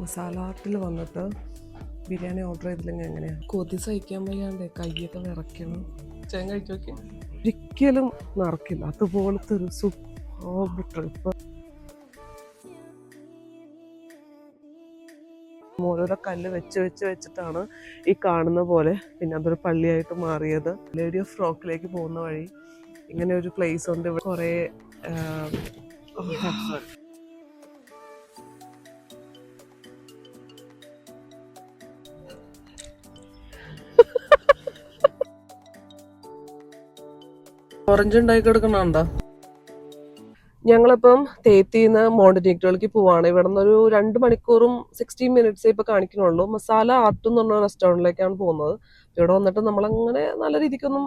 മസാല ആർട്ടിൽ വന്നിട്ട് ബിരിയാണി ഓർഡർ ചെയ്തില്ലെങ്കിൽ എങ്ങനെയാണ് കൊതി സഹിക്കാൻ വയ്യാണ്ട് കയ്യൊക്കെ വിറയ്ക്കണം. ചേൻ കഴിച്ചു നോക്കി ഒരിക്കലും നിറക്കില്ല അതുപോലത്തെ ഒരു സൂപ്പർ ട്രിപ്പ് ഓരോരോ കല്ല് വെച്ച് വെച്ച് വെച്ചിട്ടാണ് ഈ കാണുന്ന പോലെ പിന്നെ അതൊരു പള്ളിയായിട്ട് മാറിയത്. ലേഡി ഓഫ് റോക്കിലേക്ക് പോകുന്ന വഴി ഇങ്ങനെ ഒരു പ്ലേസ് ഉണ്ട്. ഇവിടെ കുറേ ഓറഞ്ച് ഞങ്ങളിപ്പം തേത്തിന്ന് മോണ്ടനീഗ്രോയിലേക്ക് പോവാണ്. ഇവിടെ ഒരു രണ്ട് മണിക്കൂറും സിക്സ്റ്റീൻ മിനിറ്റ്സ് ഇപ്പൊ കാണിക്കണുള്ളൂ. മസാല ആർട്ട് എന്ന് പറഞ്ഞ റെസ്റ്റോറന്റിലേക്കാണ് പോകുന്നത്. ഇവിടെ വന്നിട്ട് നമ്മളങ്ങനെ നല്ല രീതിക്കൊന്നും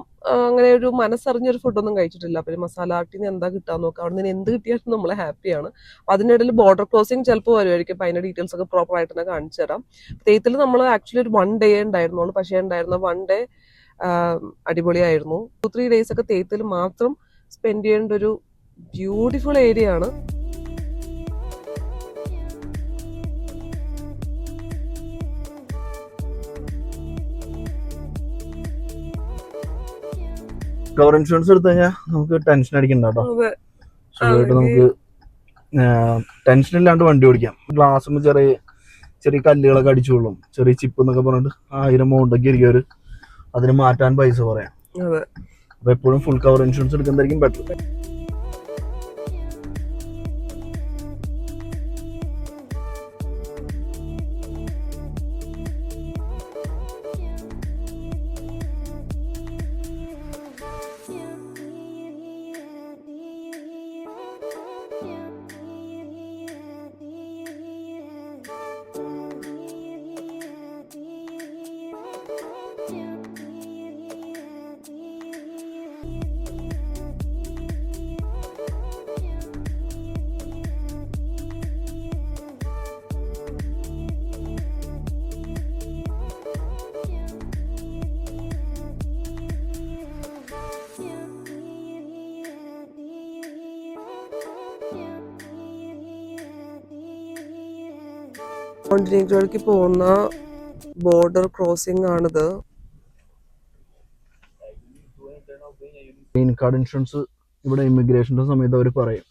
അങ്ങനെ ഒരു മനസ്സറിഞ്ഞൊരു ഫുഡൊന്നും കഴിച്ചിട്ടില്ല. പിന്നെ മസാല ആർട്ടിൽ നിന്ന് എന്താ കിട്ടാൻ നോക്കാം. അവിടെ നിന്ന് എന്ത് കിട്ടിയാലും നമ്മൾ ഹാപ്പിയാണ് അപ്പൊ അതിനിടയിൽ ബോർഡർ ക്രോസിംഗ് ചിലപ്പോൾ വരുമായിരിക്കും അപ്പൊ അതിന്റെ ഡീറ്റെയിൽസ് ഒക്കെ പ്രോപ്പർ ആയിട്ട് തന്നെ കാണിച്ചു തരാം തേത്തിൽ നമ്മൾ ആക്ച്വലി ഒരു വൺ ഡേ ഉണ്ടായിരുന്നുള്ളൂ. പക്ഷേ ഉണ്ടായിരുന്ന വൺ ഡേ അടിപൊളിയായിരുന്നു. ടു ത്രീ ഡേയ്സ് ഒക്കെ തേത്തിൽ മാത്രം സ്പെൻഡ് ചെയ്യേണ്ട ഒരു ബ്യൂട്ടിഫുൾ ഏരിയ ആണ്. കവർ ഇൻഷുറൻസ് എടുത്തു കഴിഞ്ഞാൽ നമുക്ക് ടെൻഷൻ അടിക്കണ്ട കേട്ടോ. സുഖമായിട്ട് നമുക്ക് ടെൻഷൻ ഇല്ലാണ്ട് വണ്ടി ഓടിക്കാം. ഗ്ലാസ് ചെറിയ ചെറിയ കല്ലുകളൊക്കെ അടിച്ചോളും ചെറിയ ചിപ്പ് എന്നൊക്കെ പറഞ്ഞിട്ട് ആയിരം മൗണ്ടൊക്കെ ഇരിക്കും അതിന് മാറ്റാൻ പൈസ പറയാം. അപ്പൊ എപ്പോഴും ഫുൾ കവർ ഇൻഷുറൻസ് എടുക്കുന്നതായിരിക്കും ബെറ്റർ മോണ്ടിനേഗ്രോയിലേക്ക് പോകുന്ന ബോർഡർ ക്രോസിംഗ് ആണിത്. ഗ്രീൻ കാർഡ് ഇൻഷുറൻസ് ഇവിടെ ഇമിഗ്രേഷന്റെ സമയത്ത് അവർ പറയും.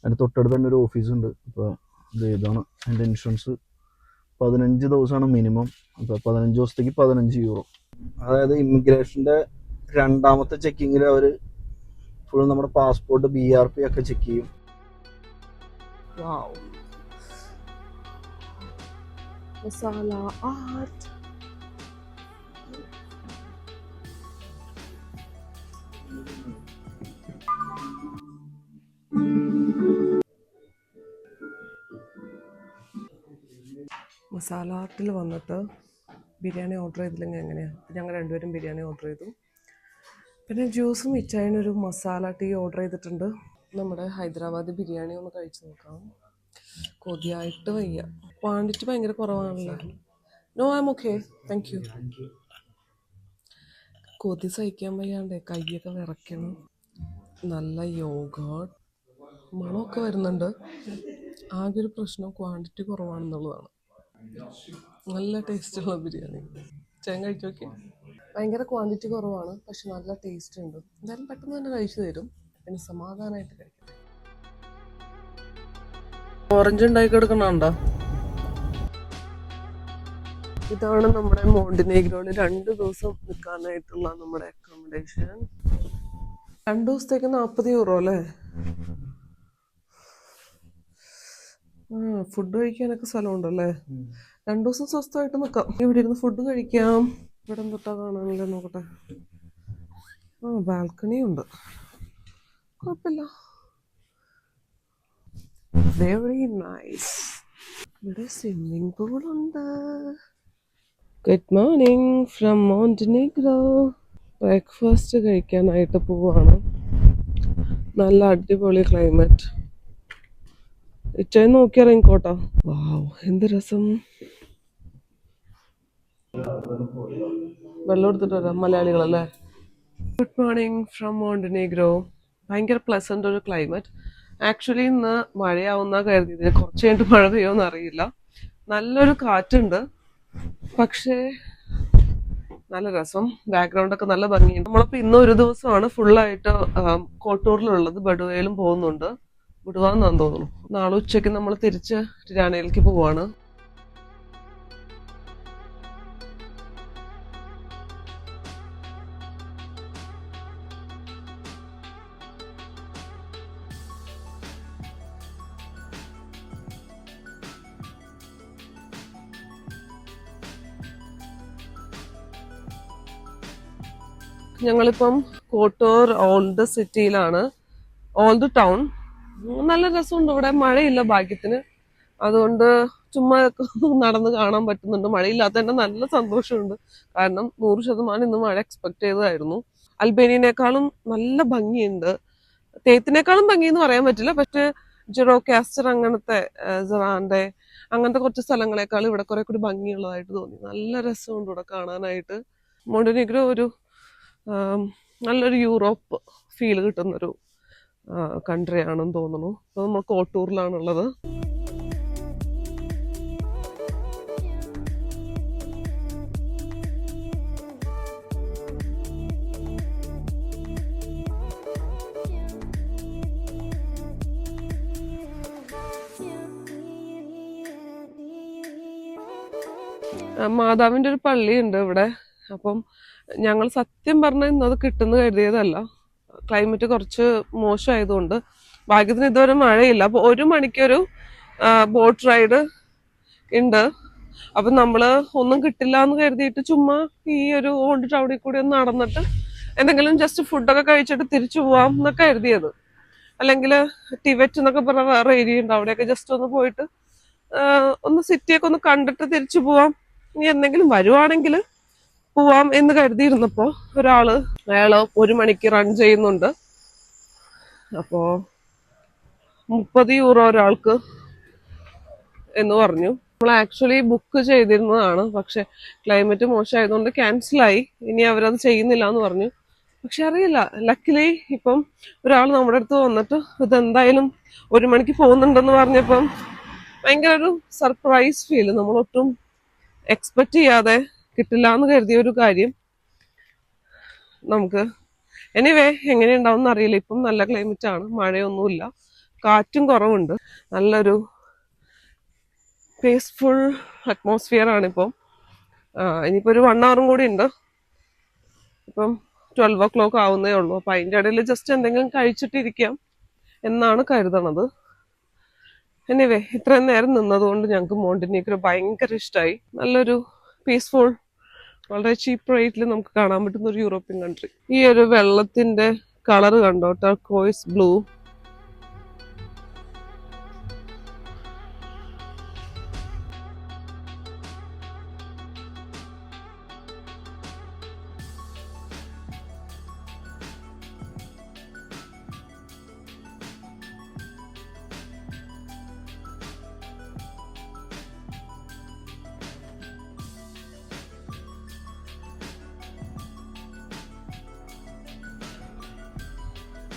അതിന് തൊട്ടടുത്ത് തന്നെ ഒരു ഓഫീസ് ഉണ്ട്. അപ്പോൾ ഇത് ഇതാണ് അതിന്റെ ഇൻഷുറൻസ് പതിനഞ്ച് ദിവസമാണ് മിനിമം അപ്പോൾ പതിനഞ്ച് ദിവസത്തേക്ക് പതിനഞ്ച് യൂറോ അതായത് ഇമിഗ്രേഷന്റെ രണ്ടാമത്തെ ചെക്കിങ്ങിൽ അവർ ഫുൾ നമ്മുടെ പാസ്പോർട്ട് ബി ആർ പി ഒക്കെ ചെക്ക് ചെയ്യും. Wow. Masala art. മസാല ആർട്ടിൽ വന്നിട്ട് ബിരിയാണി ഓർഡർ ചെയ്തില്ലെങ്കിൽ എങ്ങനെയാണ് ഞങ്ങൾ രണ്ടുപേരും ബിരിയാണി ഓർഡർ ചെയ്തു. പിന്നെ ജ്യൂസും മിച്ചായനും ഒരു മസാല ടീ ഓർഡർ ചെയ്തിട്ടുണ്ട്. നമ്മുടെ ഹൈദരാബാദ് ബിരിയാണി ഒന്ന് കഴിച്ചു നോക്കാം. കൊതിയായിട്ട് വയ്യ. ക്വാണ്ടിറ്റി ഭയങ്കര കുറവാണല്ലോ. No am okay thank you കൊതി സഹിക്കാൻ വയ്യാണ്ടേ കൈയൊക്കെ വിറയ്ക്കണം. നല്ല യോഗ മണമൊക്കെ വരുന്നുണ്ട്. ആകെ ഒരു പ്രശ്നം ക്വാണ്ടിറ്റി കുറവാണെന്നുള്ളതാണ്. നല്ല ടേസ്റ്റുള്ള ബിരിയാണി. ചേൻ കഴിച്ചു ഭയങ്കര ക്വാണ്ടിറ്റി കുറവാണ് പക്ഷെ നല്ല ടേസ്റ്റ് ഉണ്ട്. എന്തായാലും പെട്ടെന്ന് തന്നെ കഴിച്ചു തരും. പിന്നെ സമാധാനമായിട്ട് കഴിക്കാം. ഓറഞ്ച് ഉണ്ടാക്കി കൊടുക്കണുണ്ടോ ഇതാണ് നമ്മുടെ മോണ്ടിനേഗ്രോയിൽ രണ്ട് ദിവസം നിൽക്കാനായിട്ടുള്ള നമ്മുടെ അക്കോമഡേഷൻ രണ്ട് ദിവസത്തേക്ക് നാൽപ്പത് യൂറോ അല്ലേ? ഫുഡ് കഴിക്കാനൊക്കെ സ്ഥലമുണ്ടല്ലേ? രണ്ടു ദിവസം സ്വസ്ഥമായിട്ട് നിൽക്കാം. ഇവിടെ ഇരുന്ന് ഫുഡ് കഴിക്കാം. ഇവിടെ എന്തൊട്ടാ കാണാനില്ല നോക്കട്ടെ? ആ ബാൽക്കണി ഉണ്ട്. കുഴപ്പമില്ല. വെരി നൈസ് ഇവിടെ swimming പൂളുണ്ട് good morning from Montenegro breakfast കഴിക്കാനായിട്ട് പോവാണ്. നല്ല അടിപൊളി ക്ലൈമറ്റ് ഇച്ചയും നോക്കി ഇറങ്ങിക്കോട്ടോ. വാവ് എന്ത് രസം. വെള്ളം എടുത്തിട്ട് വരാം മലയാളികളല്ലേ ഗുഡ് മോർണിംഗ് ഫ്രം മോണ്ടിനേഗ്രോ ഭയങ്കര പ്ലസന്റ് ഒരു ക്ലൈമറ്റ് ആക്ച്വലി ഇന്ന് മഴയാവുന്ന കരുതിയത്. കുറച്ച് കഴിഞ്ഞിട്ട് മഴ പെയ്യുമെന്ന് അറിയില്ല. നല്ലൊരു കാറ്റുണ്ട്. പക്ഷേ നല്ല രസം. ബാക്ക്ഗ്രൗണ്ട് ഒക്കെ നല്ല ഭംഗിയുണ്ട്. നമ്മളിപ്പോ ഇന്ന് ഒരു ദിവസമാണ് ഫുള്ളായിട്ട് കോട്ടൂറിലുള്ളത്. ബഡുവയിലും പോകുന്നുണ്ട്. വിടുവാന്നാന്ന് തോന്നുന്നു. നാളെ ഉച്ചയ്ക്ക് നമ്മൾ തിരിച്ച് ടിരാനയിലേക്ക് പോവാണ്. ഞങ്ങളിപ്പം കോട്ടൂർ ഓൾഡ് സിറ്റിയിലാണ്. Old town. നല്ല രസമുണ്ട് ഇവിടെ. മഴയില്ല ഭാഗ്യത്തിന്. അതുകൊണ്ട് ചുമ്മാ നടന്ന് കാണാൻ പറ്റുന്നുണ്ട്. മഴയില്ലാത്തതിന്റെ നല്ല സന്തോഷമുണ്ട്. കാരണം നൂറ് ശതമാനം ഇന്ന് മഴ എക്സ്പെക്ട് ചെയ്തതായിരുന്നു. അൽബേനിയനേക്കാളും നല്ല ഭംഗിയുണ്ട്. തേത്തിനേക്കാളും ഭംഗി എന്ന് പറയാൻ പറ്റില്ല. പക്ഷെ ജെറോ കാസ്റ്റർ അങ്ങനത്തെ ജറാന്റെ അങ്ങനത്തെ കുറച്ച് സ്ഥലങ്ങളെക്കാൾ ഇവിടെ കുറെ കൂടി ഭംഗിയുള്ളതായിട്ട് തോന്നി. നല്ല രസമുണ്ട് ഇവിടെ കാണാനായിട്ട്. മോണ്ടനിഗ്രോ ഒരു നല്ലൊരു യൂറോപ്പ് ഫീൽ കിട്ടുന്നൊരു കൺട്രി ആണെന്ന് തോന്നുന്നു. അപ്പോൾ നമ്മൾ കോട്ടൂറിലാണുള്ളത്. മാതാവിന്റെ ഒരു പള്ളിയുണ്ട് ഇവിടെ. അപ്പം ഞങ്ങൾ സത്യം പറഞ്ഞാൽ ഇന്നത് കിട്ടുന്ന കരുതിയതല്ല. ക്ലൈമറ്റ് കുറച്ച് മോശമായതുകൊണ്ട്. ഭാഗ്യത്തിന് ഇതുവരെ മഴയില്ല. അപ്പോൾ ഒരു മണിക്കൊരു ബോട്ട് റൈഡ് ഉണ്ട്. അപ്പൊ നമ്മൾ ഒന്നും കിട്ടില്ല എന്ന് കരുതിയിട്ട് ചുമ്മാ ഈ ഒരു ഓൾഡ് ടൗണിൽ കൂടി ഒന്ന് നടന്നിട്ട് എന്തെങ്കിലും ജസ്റ്റ് ഫുഡൊക്കെ കഴിച്ചിട്ട് തിരിച്ചു പോവാം എന്നൊക്കെ കരുതിയത്. അല്ലെങ്കിൽ ടിവറ്റ് എന്നൊക്കെ പറഞ്ഞ വേറെ ഏരിയ ഉണ്ട്. അവിടെയൊക്കെ ജസ്റ്റ് ഒന്ന് പോയിട്ട് ഒന്ന് സിറ്റിയൊക്കെ ഒന്ന് കണ്ടിട്ട് തിരിച്ചു പോവാം. ഇനി എന്തെങ്കിലും വരുവാണെങ്കിൽ പോവാം എന്ന് കരുതിയിരുന്നപ്പോ ഒരാൾ അയാൾ ഒരു മണിക്ക് റൺ ചെയ്യുന്നുണ്ട്. അപ്പോ മുപ്പത് യൂറോ ഒരാൾക്ക് എന്ന് പറഞ്ഞു. നമ്മൾ ആക്ച്വലി ബുക്ക് ചെയ്തിരുന്നതാണ്. പക്ഷെ ക്ലൈമറ്റ് മോശമായതുകൊണ്ട് ക്യാൻസലായി ഇനി അവരത് ചെയ്യുന്നില്ല എന്ന് പറഞ്ഞു. പക്ഷെ അറിയില്ല. ലക്കിലി ഇപ്പം ഒരാൾ നമ്മുടെ അടുത്ത് വന്നിട്ട് ഇതെന്തായാലും ഒരു മണിക്ക് പോകുന്നുണ്ടെന്ന് പറഞ്ഞപ്പം ഭയങ്കര ഒരു സർപ്രൈസ് ഫീൽ നമ്മളൊട്ടും എക്സ്പെക്ട് ചെയ്യാതെ കിട്ടില്ല എന്ന് കരുതിയ ഒരു കാര്യം നമുക്ക് എനിവേ എങ്ങനെയുണ്ടാവും അറിയില്ല. ഇപ്പം നല്ല ക്ലൈമറ്റ് ആണ്. മഴയൊന്നുമില്ല. കാറ്റും കുറവുണ്ട്. നല്ലൊരു പീസ്ഫുൾ അറ്റ്മോസ്ഫിയർ ആണ് ഇപ്പം. ആ, ഒരു വൺ അവറും കൂടി ഉണ്ട്. ഇപ്പം ട്വൽവ് ഓ ക്ലോക്ക് ആവുന്നേ ഉള്ളൂ. അപ്പം അതിന്റെ ഇടയിൽ ജസ്റ്റ് എന്തെങ്കിലും കഴിച്ചിട്ടിരിക്കാം എന്നാണ് കരുതണത്. എനിവേ ഇത്രയും നേരം നിന്നതുകൊണ്ട് ഞങ്ങൾക്ക് മോണ്ടിനീക്കർ ഭയങ്കര ഇഷ്ടമായി നല്ലൊരു പീസ്ഫുൾ വളരെ ചീപ്പ് റേറ്റിൽ നമുക്ക് കാണാൻ പറ്റുന്ന ഒരു യൂറോപ്യൻ കൺട്രി ഈ ഒരു വെള്ളത്തിന്റെ കളർ കണ്ടോ? Turquoise blue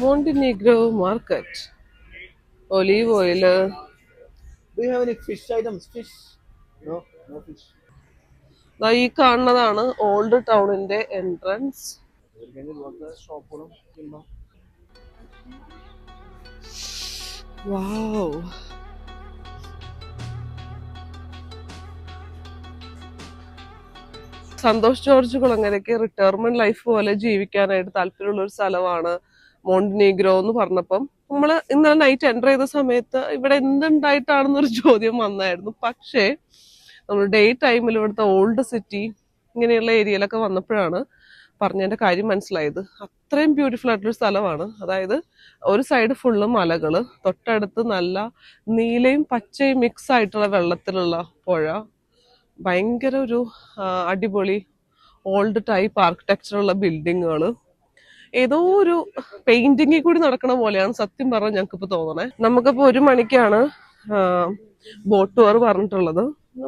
Montenegro market olive oil have any fish items? Fish? No, no fish. ദാ ഈ കാണുന്നതാണ് ഓൾഡ് ടൗണിന്റെ എൻട്രൻസ് വാവ് സന്തോഷ് ജോർജ് കുളങ്ങരയ്ക്ക് റിട്ടയർമെന്റ് ലൈഫ് പോലെ ജീവിക്കാനായിട്ട് താല്പര്യമുള്ള ഒരു സ്ഥലമാണ് മോണ്ടിനീഗ്രോ എന്ന് പറഞ്ഞപ്പം നമ്മൾ ഇന്നലെ നൈറ്റ് എന്റർ ചെയ്ത സമയത്ത് ഇവിടെ എന്തുണ്ടായിട്ടാണെന്നൊരു ചോദ്യം വന്നായിരുന്നു. പക്ഷേ നമ്മൾ ഡേ ടൈമിൽ ഇവിടുത്തെ ഓൾഡ് സിറ്റി ഇങ്ങനെയുള്ള ഏരിയയിലൊക്കെ വന്നപ്പോഴാണ് പറഞ്ഞതിന്റെ കാര്യം മനസ്സിലായത്. അത്രയും ബ്യൂട്ടിഫുൾ ആയിട്ടൊരു സ്ഥലമാണ്. അതായത് ഒരു സൈഡ് ഫുള്ള് മലകൾ തൊട്ടടുത്ത് നല്ല നീലയും പച്ചയും മിക്സ് ആയിട്ടുള്ള വെള്ളത്തിലുള്ള പുഴ ഭയങ്കര ഒരു അടിപൊളി ഓൾഡ് ടൈപ്പ് ആർക്കിടെക്ചറുള്ള ബിൽഡിങ്ങുകൾ ഏതോ ഒരു പെയിന്റിങ്ങിൽ കൂടി നടക്കണ പോലെയാണ് സത്യം പറഞ്ഞാൽ ഞങ്ങൾക്ക് ഇപ്പൊ തോന്നണേ. നമുക്കിപ്പോ ഒരു മണിക്കാണ് ബോട്ട് ടൂർ പറഞ്ഞിട്ടുള്ളത്.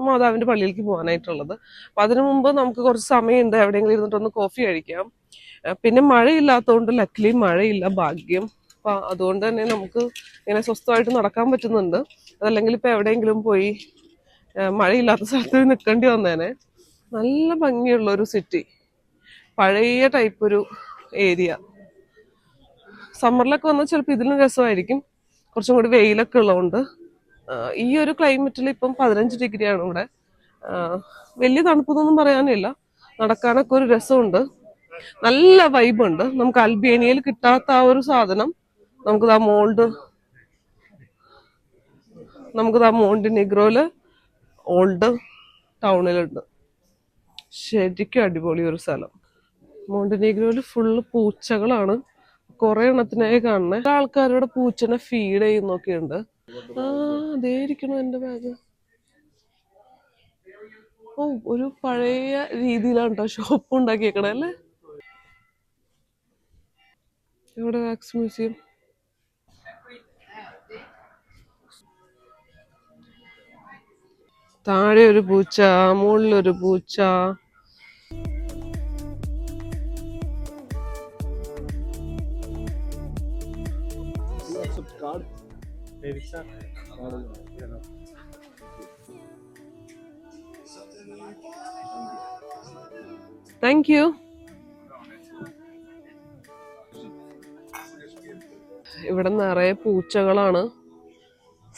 മാതാവിന്റെ പള്ളിയിലേക്ക് പോകാനായിട്ടുള്ളത്. അപ്പൊ അതിനു മുമ്പ് നമുക്ക് കുറച്ച് സമയമുണ്ട് എവിടെയെങ്കിലും ഇരുന്നിട്ടൊന്ന് കോഫി കഴിക്കാം. പിന്നെ മഴയില്ലാത്തതുകൊണ്ട് ലക്കിലി മഴയില്ല ഭാഗ്യം. അപ്പൊ അതുകൊണ്ട് തന്നെ നമുക്ക് ഇങ്ങനെ സ്വസ്ഥമായിട്ട് നടക്കാൻ പറ്റുന്നുണ്ട്. അതല്ലെങ്കിൽ ഇപ്പൊ എവിടെയെങ്കിലും പോയി മഴയില്ലാത്ത സ്ഥലത്ത് നിൽക്കേണ്ടി വന്നേനെ. നല്ല ഭംഗിയുള്ള ഒരു സിറ്റി പഴയ ടൈപ്പ് ഒരു ഏരിയ. സമ്മറിലൊക്കെ വന്നാൽ ചിലപ്പോൾ ഇതിലും രസമായിരിക്കും. കുറച്ചും കൂടി വെയിലൊക്കെ ഉള്ളതുകൊണ്ട് ഈ ഒരു ക്ലൈമറ്റിൽ ഇപ്പം പതിനഞ്ച് ഡിഗ്രിയാണ് ഇവിടെ. ആ, വലിയ തണുപ്പൊന്നും പറയാനില്ല. നടക്കാനൊക്കെ ഒരു രസമുണ്ട്. നല്ല വൈബുണ്ട് നമുക്ക് അൽബേനിയയിൽ കിട്ടാത്ത ആ ഒരു സാധനം നമുക്ക് നമുക്കിതാ മോൾഡ് നമുക്കിതാ മോൾഡ് നിഗ്രോയിൽ ഓൾഡ് ടൗണിലുണ്ട് ശരിക്കും അടിപൊളി ഒരു സ്ഥലം. മോണ്ടനീഗ്രോയിൽ ഫുള്ള് പൂച്ചകളാണ്. കുറെ എണ്ണത്തിനായി കാണുന്നത് ആൾക്കാരുടെ പൂച്ചനെ ഫീഡ് ചെയ്യുന്നൊക്കെ ഉണ്ട് ആ അതേ ഇരിക്കണോ എന്റെ ബാഗ് ഓ ഒരു പഴയ രീതിയിലാണ് കേട്ടോ ഷോപ്പ് ഉണ്ടാക്കിയേക്കണേ അല്ലേ? ഇവിടെ വാക്സ് മ്യൂസിയം താഴെ ഒരു പൂച്ച മുകളിലൊരു പൂച്ച. താങ്ക് യു ഇവിടെ നിറയെ പൂച്ചകളാണ്.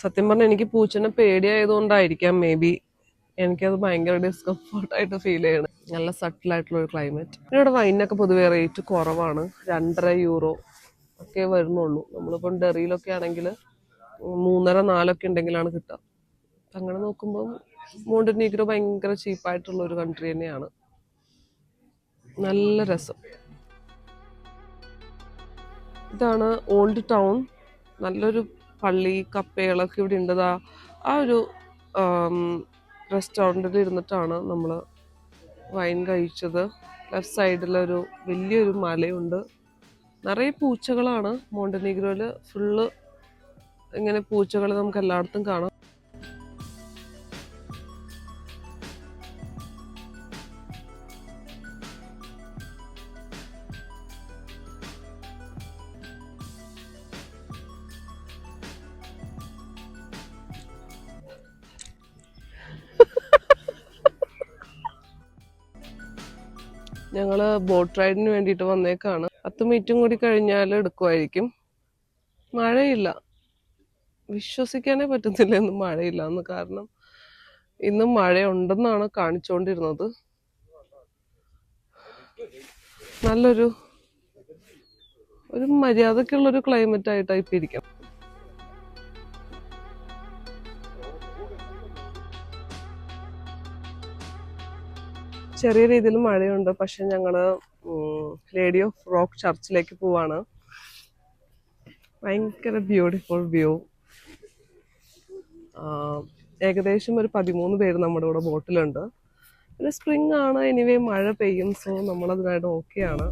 സത്യം പറഞ്ഞാൽ എനിക്ക് പൂച്ചനെ പേടിയായതുകൊണ്ടായിരിക്കാം. മേ ബി എനിക്കത് ഭയങ്കര ഡിസ്കംഫർട്ടായിട്ട് ഫീൽ ചെയ്യണം. നല്ല സട്ടിൽ ആയിട്ടുള്ള ഒരു ക്ലൈമറ്റ് ഇവിടെ വൈനൊക്കെ പൊതുവെ റേറ്റ് കുറവാണ്. രണ്ടര യൂറോ ഒക്കെ വരുന്നുള്ളൂ. നമ്മളിപ്പം ഡെറിയിലൊക്കെ ആണെങ്കിൽ മൂന്നര നാലൊക്കെ ഉണ്ടെങ്കിലാണ് കിട്ടുക. അങ്ങനെ നോക്കുമ്പോൾ മോണ്ടനീഗ്രോ ഭയങ്കര ചീപ്പായിട്ടുള്ള ഒരു കൺട്രി തന്നെയാണ്. നല്ല രസം. ഇതാണ് ഓൾഡ് ടൗൺ നല്ലൊരു പള്ളി കപ്പകളൊക്കെ ഇവിടെ ഉണ്ടതാ ആ ഒരു റെസ്റ്റോറന്റിൽ ഇരുന്നിട്ടാണ് നമ്മൾ വൈൻ കഴിച്ചത്. ലെഫ്റ്റ് സൈഡിലൊരു വലിയൊരു മലയുണ്ട്. നിറയെ പൂച്ചകളാണ് മോണ്ടനീഗ്രോയിൽ ഫുള്ള് ഇങ്ങനെ പൂച്ചകൾ നമുക്ക് എല്ലായിടത്തും കാണാം. ഞങ്ങൾ ബോട്ട് റൈഡിന് വേണ്ടിയിട്ട് വന്നേക്കാണ്. പത്ത് മിനിറ്റും കൂടി കഴിഞ്ഞാൽ എടുക്കുമായിരിക്കും മഴയില്ല. വിശ്വസിക്കാനേ പറ്റുന്നില്ല ഇന്ന് മഴയില്ല. എന്ന് കാരണം ഇന്ന് മഴയുണ്ടെന്നാണ് കാണിച്ചുകൊണ്ടിരുന്നത് നല്ലൊരു ഒരു മര്യാദക്കുള്ളൊരു ക്ലൈമറ്റ് ആയിട്ടാണ് ഇപ്പം ചെറിയ രീതിയിൽ മഴയുണ്ട്. പക്ഷെ ഞങ്ങൾ ലേഡി ഓഫ് റോക്ക് ചർച്ചിലേക്ക് പോവാണ്. ഭയങ്കര ബ്യൂട്ടിഫുൾ വ്യൂ ഏകദേശം ഒരു പതിമൂന്ന് പേര് നമ്മുടെ കൂടെ ബോട്ടിലുണ്ട്. പിന്നെ സ്പ്രിംഗ് ആണ് എനിവേ മഴ പെയ്യും സോ നമ്മളതിനായിട്ട് ഓക്കെയാണ്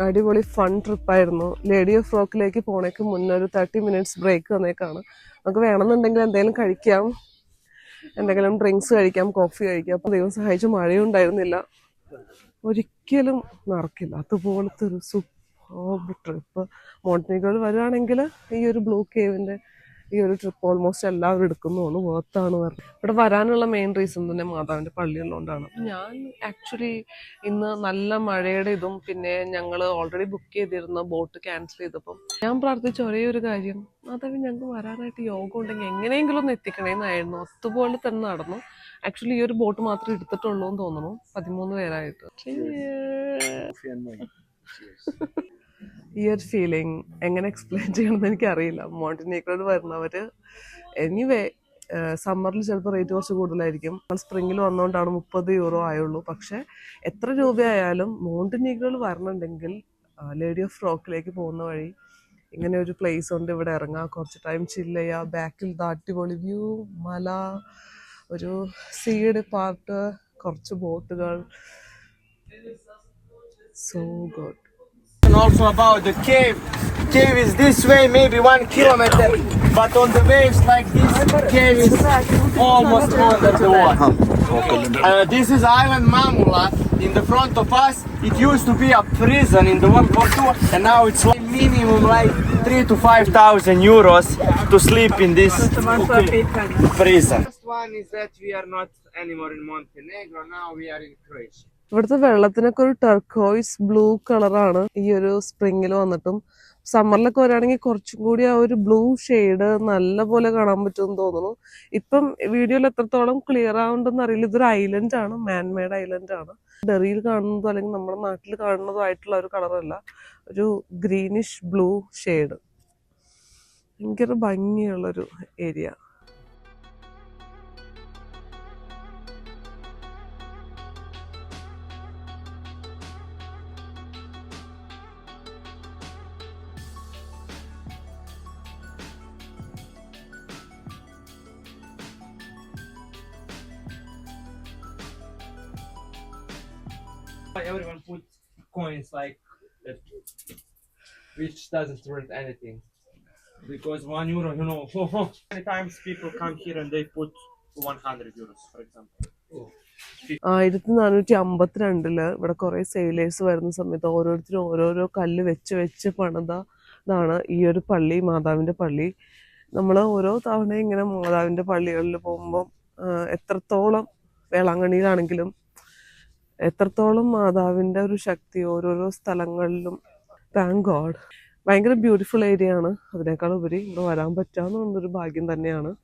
അടിപൊളി ഫൺ ട്രിപ്പായിരുന്നു ലേഡി ഓഫ് റോക്കിലേക്ക് പോണേക്ക് മുന്നേ ഒരു തേർട്ടി മിനിറ്റ്സ് ബ്രേക്ക് വന്നേക്കാണ്. നമുക്ക് വേണമെന്നുണ്ടെങ്കിൽ എന്തെങ്കിലും കഴിക്കാം. എന്തെങ്കിലും ഡ്രിങ്ക്സ് കഴിക്കാം കോഫി കഴിക്കാം. അപ്പം ദൈവം സഹായിച്ച് മഴയുണ്ടായിരുന്നില്ല. ഒരിക്കലും നടക്കില്ല. അതുപോലത്തെ ഒരു സൂപ്പർ ട്രിപ്പ് മോണ്ടനിക്കോൾ വരുവാണെങ്കിൽ ഈ ഒരു ബ്ലൂ കേവിന്റെ ഈ ഒരു ട്രിപ്പ് ഓൾമോസ്റ്റ് എല്ലാവരും എടുക്കുന്നതാണ് വേർത്താണ് പറഞ്ഞത്. ഇവിടെ വരാനുള്ള മെയിൻ റീസൺ തന്നെ മാതാവിന്റെ പള്ളിയുള്ളതുകൊണ്ടാണ് ഉള്ളതുകൊണ്ടാണ് ഞാൻ ആക്ച്വലി ഇന്ന് നല്ല മഴയുടെ ഇതും പിന്നെ ഞങ്ങൾ ഓൾറെഡി ബുക്ക് ചെയ്തിരുന്ന ബോട്ട് ക്യാൻസൽ ചെയ്തപ്പം ഞാൻ പ്രാർത്ഥിച്ച ഒരേ ഒരു കാര്യം. മാതാവ് ഞങ്ങൾക്ക് വരാനായിട്ട് യോഗം ഉണ്ടെങ്കിൽ എങ്ങനെയെങ്കിലും ഒന്ന് എത്തിക്കണേന്നായിരുന്നു. അതുപോലെ തന്നെ നടന്നു. ആക്ച്വലി ഈ ഒരു ബോട്ട് മാത്രമേ എടുത്തിട്ടുള്ളൂ എന്ന് തോന്നുന്നു. പതിമൂന്ന് പേരായിട്ട്. ഈ ഒരു ഫീലിംഗ് എങ്ങനെ എക്സ്പ്ലെയിൻ ചെയ്യണമെന്ന് എനിക്കറിയില്ല. മോണ്ടിനേക്കോട് വരുന്നവര് എനിവേ സമ്മറിൽ ചിലപ്പോൾ റേറ്റ് കുറച്ച് കൂടുതലായിരിക്കും. സ്പ്രിങ്ങിൽ വന്നുകൊണ്ടാണ് മുപ്പത് യൂറോ ആയുള്ളൂ. പക്ഷെ എത്ര രൂപയായാലും മോണ്ടിനീഗ്രോയിൽ വരണുണ്ടെങ്കിൽ ലേഡി ഓഫ് റോക്കിലേക്ക് പോകുന്ന വഴി ഇങ്ങനെ ഒരു പ്ലേസ് ഉണ്ട് ഇവിടെ ഇറങ്ങാം കുറച്ച് ടൈം ചില്ല് ചെയ്യുക ബാക്കിൽ അടിപൊളി വ്യൂ മല ഒരു സീഡ് പാർട്ട് കുറച്ച് ബോട്ടുകൾ so good And also about the cave. Cave is this way, maybe one kilometer, but on the waves like this, cave is almost under the water. Uh, this is island Mamula. In the front of us, it used to be a prison in the World War II, and now it's like minimum like three to five thousand euros to sleep in this prison. The First one is that we are not anymore in Montenegro. Now we are in Croatia. ഇവിടുത്തെ വെള്ളത്തിനൊക്കെ ഒരു turquoise blue കളറാണ് ഈ ഒരു സ്പ്രിങ്ങിൽ വന്നിട്ടും. സമ്മറിലൊക്കെ വരികയാണെങ്കിൽ കുറച്ചും കൂടി ആ ഒരു ബ്ലൂ ഷെയ്ഡ് നല്ല പോലെ കാണാൻ പറ്റുമെന്ന് തോന്നുന്നു. ഇപ്പം വീഡിയോയിൽ എത്രത്തോളം ക്ലിയർ ആവുന്നുണ്ടെന്ന് അറിയില്ല. ഇതൊരു ഐലൻഡ് ആണ് മാൻമെയ്ഡ് ഐലൻഡ് ആണ്. ഡെറിയിൽ കാണുന്നതോ അല്ലെങ്കിൽ നമ്മുടെ നാട്ടിൽ കാണുന്നതോ ആയിട്ടുള്ള ഒരു കളറല്ല ഒരു ഗ്രീനിഷ് ബ്ലൂ ഷെയ്ഡ് ഭയങ്കര ഭംഗിയുള്ളൊരു area Everyone put coins like that, which doesn't worth anything. Because one euro, you know, many times people come here and they put 100 euros, for example. ആയിരത്തി നാനൂറ്റി അമ്പത്തിരണ്ടിൽ ഇവിടെ കുറെ സെയിലേഴ്സ് വരുന്ന സമയത്ത് ഓരോരുത്തരും ഓരോരോ കല്ല് വെച്ച് വെച്ച് പണിത ഇതാണ് ഈ ഒരു പള്ളി മാതാവിന്റെ പള്ളി നമ്മൾ ഓരോ തവണ ഇങ്ങനെ മാതാവിന്റെ പള്ളികളിൽ പോകുമ്പോൾ എത്രത്തോളം വേളാങ്കണ്ണിയിലാണെങ്കിലും എത്രത്തോളം മാതാവിന്റെ ഒരു ശക്തി ഓരോരോ സ്ഥലങ്ങളിലും താങ്ക് ഗോഡ് ഭയങ്കര ബ്യൂട്ടിഫുൾ ഏരിയ ആണ്. അതിനേക്കാൾ ഉപരി ഇവിടെ വരാൻ പറ്റാന്നുള്ളൊരു ഭാഗ്യം തന്നെയാണ്.